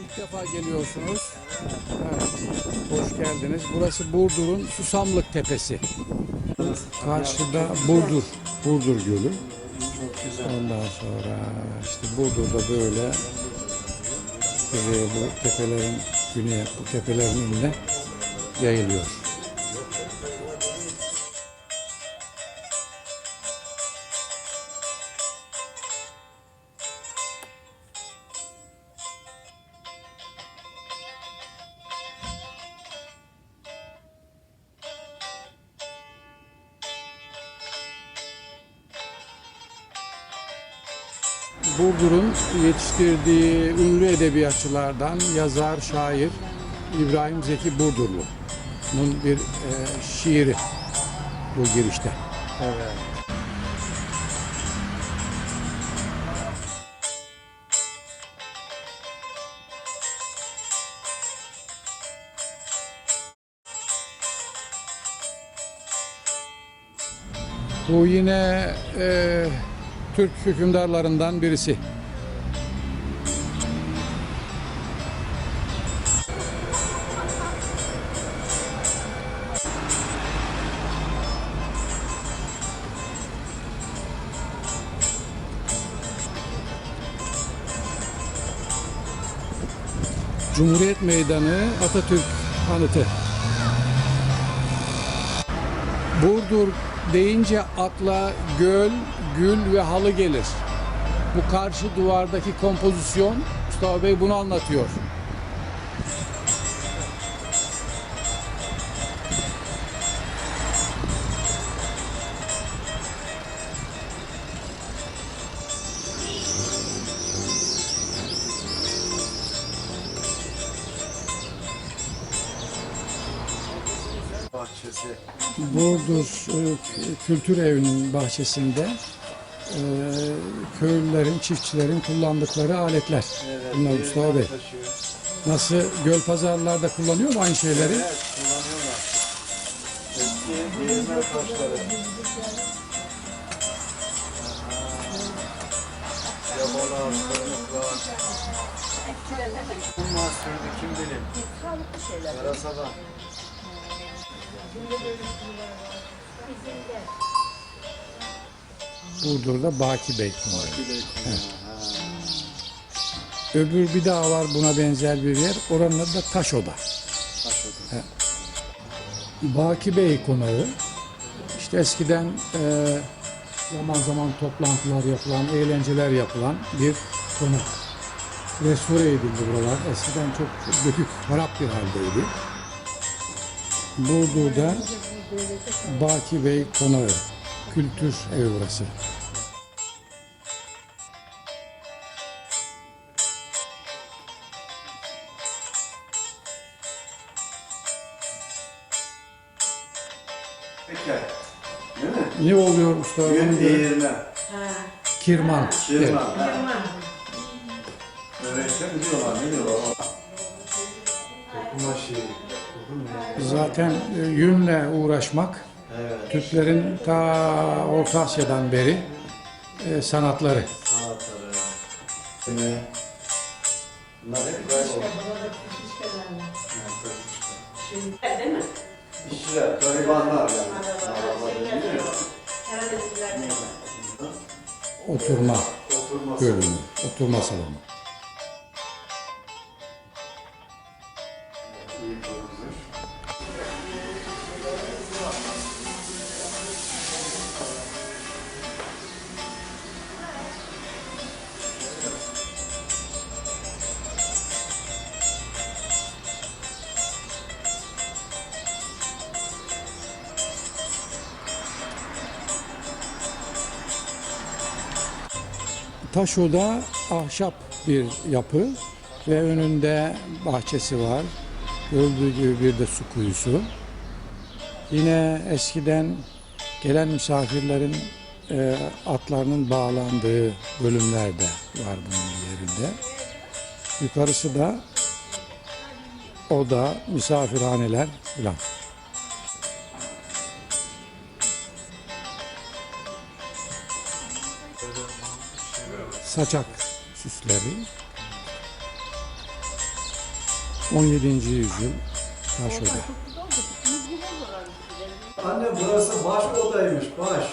İlk defa geliyorsunuz. Evet, hoş geldiniz. Burası Burdur'un Susamlık Tepesi. Karşıda Burdur, Burdur Gölü. Ondan sonra işte Burdur'da böyle bu tepelerin güneye bu tepelerin önüne yayılıyor. Burdur'un yetiştirdiği ünlü edebiyatçılardan yazar, şair İbrahim Zeki Burdurlu'nun bir e, şiiri bu girişte. Evet. Bu yine e, Türk hükümdarlarından birisi. Cumhuriyet Meydanı Atatürk Anıtı. Burdur deyince akla göl, gül ve halı gelir. Bu karşı duvardaki kompozisyon Mustafa Bey bunu anlatıyor. Bahçesi. Burdur e, Kültür Evi'nin bahçesinde e, köylülerin, çiftçilerin kullandıkları aletler. Bunlar Mustafa Bey. Taşıyor. Nasıl göl pazarlarda kullanıyor mu aynı şeyleri? Evet, kullanıyorlar. Eski değirmen taşları. Yabalar, kırmızılar. Bunlar sürdü kim bilir. Burdur'da Baki Bey. Bile Öbür bir daha var buna benzer bir yer. Oranın adı da Taşoda. Taşıdı. Baki Bey konağı. İşte eskiden e, zaman zaman toplantılar yapılan, eğlenceler yapılan bir konak. Restore edildi buralar. Eskiden çok dökük, harap bir haldeydi. Burdur'da Baki Bey konağı. Kültür evi burası. Peki. Değil mi? Ne oluyor Mustafa? Gün değirmen. Kirman. Şırman. Evet. Öğretmen diyorlar? Ne diyorlar? Dokuma şeyi. Zaten e, yünle uğraşmak Evet. Türklerin ta Orta Asya'dan beri e, sanatları. Sanatları. Bunlar hep kayboldu. Değil mi? İşçiler, garibanlar yani. Oturma Oturması. bölümü, oturma salonu. Taşoda ahşap bir yapı ve önünde bahçesi var. Gördüğü gibi bir de su kuyusu. Yine eskiden gelen misafirlerin e, atlarının bağlandığı bölümler de var bunun yerinde. Yukarısı da oda, misafirhaneler falan. Saçak süsleri. 17. yüzyıl taş oda. Anne burası baş odaymış, baş.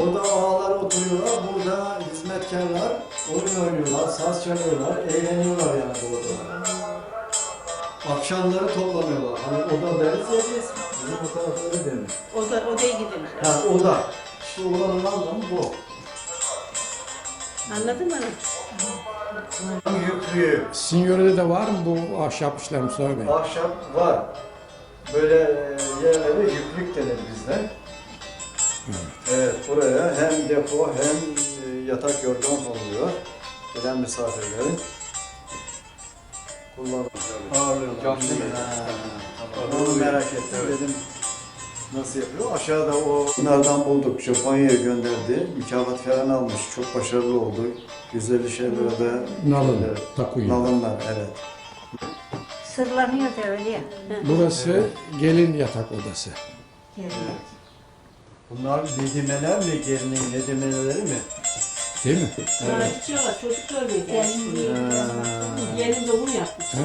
Orada ağalar oturuyorlar, burada hizmetkarlar oyun oynuyorlar, saz çalıyorlar, eğleniyorlar yani orada. Akşamları toplanıyorlar. Hani oda deriz ya biz, bizim o tarafta öyle denir. Oda, odaya gidilir. Ha oda. İşte odanın anlamı bu. Anladın mı? Yüklüğü, Sizin yörede de var mı bu ahşap işler Mustafa Bey? ahşap var. Böyle e, yerlere yüklük denir bizde. Evet, buraya hem depo hem e, yatak yorgan konuluyor. Gelen misafirlerin kullanılıyor. Ağırlıyorlar. Cam değil mi? Onu merak ettim dedim. Nasıl yapıyor? Aşağıda o bunlardan bulduk. Japonya'ya gönderdi. Mükafat falan almış. Çok başarılı oldu. 150 şeylere de Nalın, Evet. takuyu. Nalınlar, evet. Sırlanıyor da öyle ya. Burası gelin yatak odası. Bunlar nedimeler mi? Gelinin nedimeleri mi? Değil mi? Sonra içiyorlar, çocuk görmeye Gelin doğum yapmış. Ha,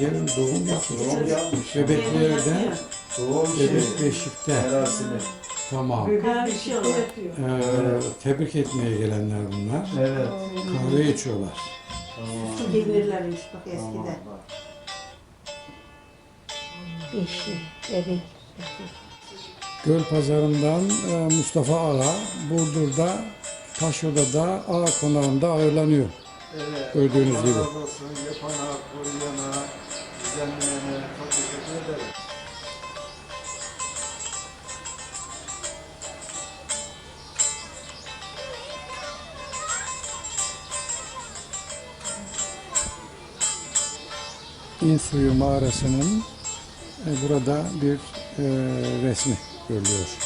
gelin doğum yapmış. Doğum yapmış. Bebeklerden Doğum bebek şey. beşikte. Merasimi. Tamam. Ee, tebrik etmeye gelenler bunlar. Evet. Kahve içiyorlar. Tamam. Gelirlermiş bak Tamam. eskiden. Beşi, bebek. Göl pazarından e, Mustafa Ağa, Burdur'da Taşoda'da Ağa konağında ağırlanıyor. Evet. Gördüğünüz Allah gibi. razı olsun. Yapana, koruyana, düzenleyene teşekkür ederim. İnsuyu mağarasının e, burada bir e, resmi görülüyor.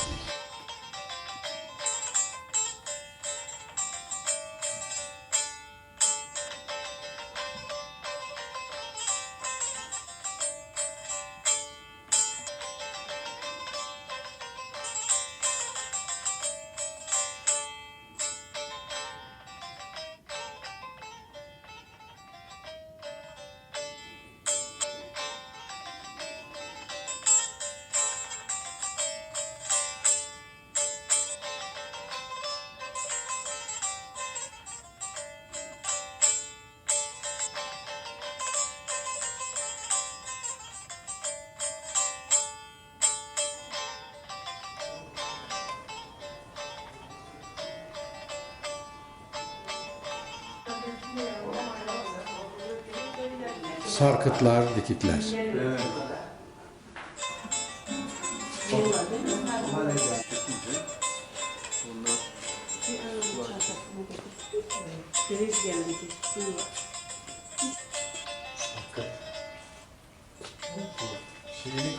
Sarkıtlar, dikitler. Evet.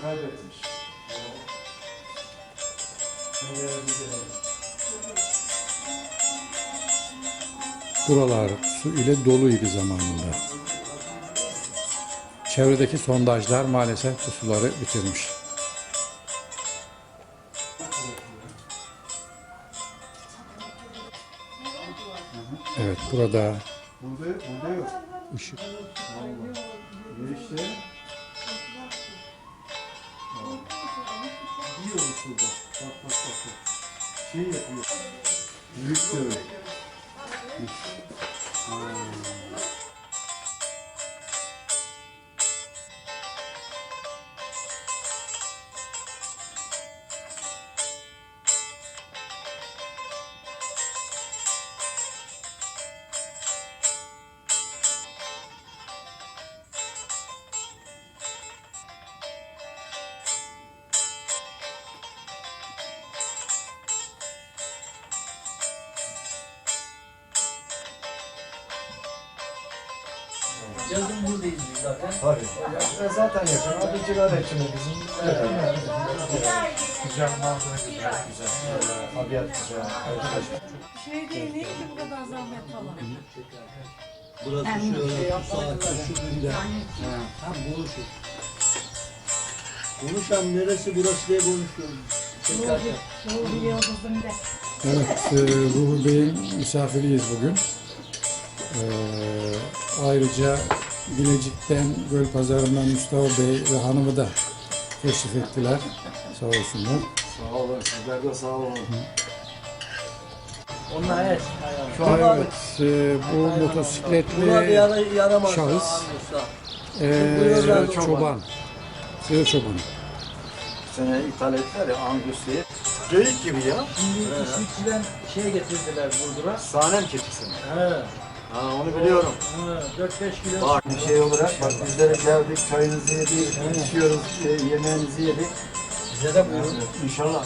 Kaybetmiş. Buralar su ile doluydu zamanında. Çevredeki sondajlar maalesef bu suları bitirmiş. Evet burada Burada, burada yok. ışık Girişte. Yiyor bu şurada. Bak bak bak. bak. Şey yapıyor. Büyük diyor. Yazın buradayız biz zaten. Tabii. Ya, zaten yakın. Sigara içimi bizim. Güzel manzara güzel, güzel. Tabiat güzel. Şey değil, niye ki bu kadar zahmet falan? Burası şöyle, şu saatte, şu günde. Hem konuşur. Konuşan neresi burası diye konuşuyoruz. Tekrar. Doğru yıldızım da. Evet, e, Ruhi Bey'in misafiriyiz bugün. E, ayrıca Bilecik'ten, Göl Pazarı'ndan Mustafa Bey ve hanımı da teşrif ettiler. Sağ olsunlar. Sağ olun, sizler de sağ olun. Onlar evet. Şu an evet, e, bu motosikletli şahıs. E, çoban. Sığır çobanı. Sene ithal ettiler ya Angus'u. Geyik gibi ya. Şimdi İsviçre'den şey getirdiler Burdur'a. Sahnem keçisi mi? Ha onu biliyorum. He. 4-5 kilo. Bak bir şey olarak bak bizlere geldik, çayınızı yedik, içiyoruz, şey, yemeğinizi yedik. Bize de buyurun. İnşallah.